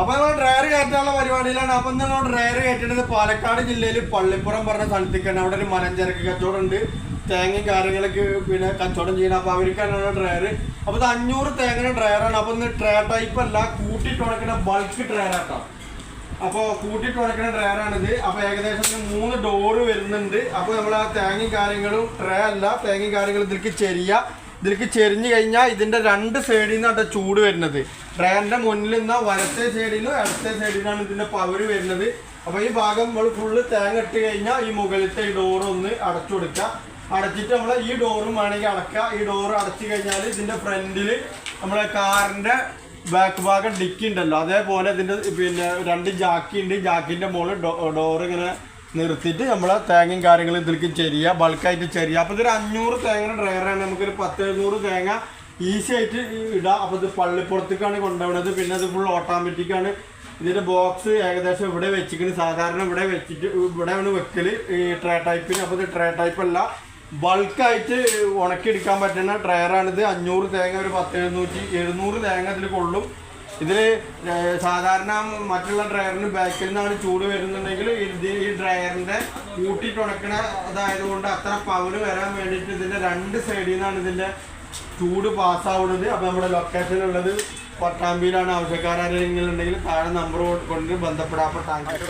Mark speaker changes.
Speaker 1: അപ്പൊ നമ്മൾ ഡ്രയർ കയറ്റാനുള്ള പരിപാടിയിലാണ്. അപ്പൊ നമ്മൾ ഡ്രയർ കയറ്റുന്നത് പാലക്കാട് ജില്ലയിൽ പള്ളിപ്പുറം പറഞ്ഞ സ്ഥലത്തേക്കാണ്. അവിടെ ഒരു മലഞ്ചരക്ക് കച്ചവടം ഉണ്ട് തേങ്ങയും കാര്യങ്ങളൊക്കെ പിന്നെ കച്ചവടം ചെയ്യണം. അപ്പൊ അവർക്കാണ് ഡ്രയർ അപ്പൊ ഇത് അഞ്ഞൂറ് തേങ്ങയുടെ ഡ്രയറാണ് അപ്പൊ ഇന്ന് ട്രേ ടൈപ്പ് അല്ല കൂട്ടിട്ട് ഉണക്കുന്ന ബൾക്ക് ഡ്രയർ ആട്ടോ. അപ്പോൾ കൂട്ടിട്ട് ഉണക്കുന്ന ഡ്രയറാണിത് അപ്പോൾ ഏകദേശം മൂന്ന് ഡോറ് വരുന്നുണ്ട്. അപ്പോൾ നമ്മൾ ആ തേങ്ങയും കാര്യങ്ങളും ട്രേ അല്ല തേങ്ങയും കാര്യങ്ങളും ഇതിലേക്ക് ചെരിയ. ഇതിലേക്ക് ചെരിഞ്ഞു കഴിഞ്ഞാൽ ഇതിന്റെ രണ്ട് സൈഡിൽ നിന്നാണ് ചൂട് വരുന്നത്. ട്രെയിനിന്റെ മുന്നിൽ നിന്ന വലത്തെ സൈഡിലും ഇടത്തെ സൈഡിലാണ് ഇതിന്റെ പവർ വരുന്നത്. അപ്പോൾ ഈ ഭാഗം നമ്മൾ ഫുള്ള് തേങ്ങ ഇട്ട് കഴിഞ്ഞാൽ ഈ മുകളിലത്തെ ഈ ഡോർ ഒന്ന് അടച്ചു കൊടുക്കുക. അടച്ചിട്ട് നമ്മൾ ഈ ഡോറും വേണമെങ്കിൽ അടക്കുക ഈ ഡോർ അടച്ചു കഴിഞ്ഞാൽ ഇതിന്റെ ഫ്രണ്ടിൽ നമ്മളെ കാറിന്റെ ബാക്ക് ഭാഗം ഡിക്കി ഉണ്ടല്ലോ. അതേപോലെ ഇതിന്റെ പിന്നെ രണ്ട് ജാക്കി ഉണ്ട്. ജാക്കിന്റെ മുകളിൽ ഡോർ ഇങ്ങനെ നിർത്തിയിട്ട് നമ്മൾ തേങ്ങയും കാര്യങ്ങളും ഇതിലേക്ക് ചെരിയ ബൾക്കായിട്ട് ചെരിയ. അപ്പോൾ ഇതൊരു അഞ്ഞൂറ് തേങ്ങയുടെ ഡ്രയറാണ് നമുക്കൊരു പത്ത് എഴുന്നൂറ് തേങ്ങ ഈസി ആയിട്ട് ഇടാം. അപ്പോൾ ഇത് പള്ളിപ്പുറത്തേക്കാണ് കൊണ്ടുപോകുന്നത് പിന്നെ ഇത് ഫുൾ ഓട്ടോമാറ്റിക്കാണ് ഇതിന്റെ ബോക്സ് ഏകദേശം ഇവിടെ വെച്ചിരിക്കുന്നത് സാധാരണ ഇവിടെ വെച്ചിട്ട് ഇവിടെയാണ് വെക്കൽ ഈ ട്രേ ടൈപ്പിന് അപ്പോൾ ഇത് ട്രേ ടൈപ്പ് അല്ല. ബൾക്കായിട്ട് ഉണക്കിയെടുക്കാൻ പറ്റുന്ന ഡ്രയറാണിത് അഞ്ഞൂറ് തേങ്ങ ഒരു പത്ത് എഴുന്നൂറ്റി എഴുന്നൂറ് തേങ്ങ ഇതിൽ കൊള്ളും. ഇതിൽ സാധാരണ മറ്റുള്ള ഡ്രയറിന് ബാക്കിൽ നിന്നാണ് ചൂട് വരുന്നുണ്ടെങ്കിൽ ഇത് ഈ ഡ്രയറിന്റെ കൂട്ടിട്ടുണക്കണ അതായതുകൊണ്ട് അത്ര പവർ വരാൻ വേണ്ടിയിട്ട് ഇതിന്റെ രണ്ട് സൈഡിൽ നിന്നാണ് ഇതിന്റെ ചൂട് പാസ്സാവുന്നത് അപ്പോൾ നമ്മുടെ ലൊക്കേഷൻ ഉള്ളത് പട്ടാമ്പിയിലാണ്. ആവശ്യക്കാരെങ്കിലും ഉണ്ടെങ്കിൽ താഴെ നമ്പർ കൊണ്ട് ബന്ധപ്പെടാം. അപ്പോൾ താങ്ക്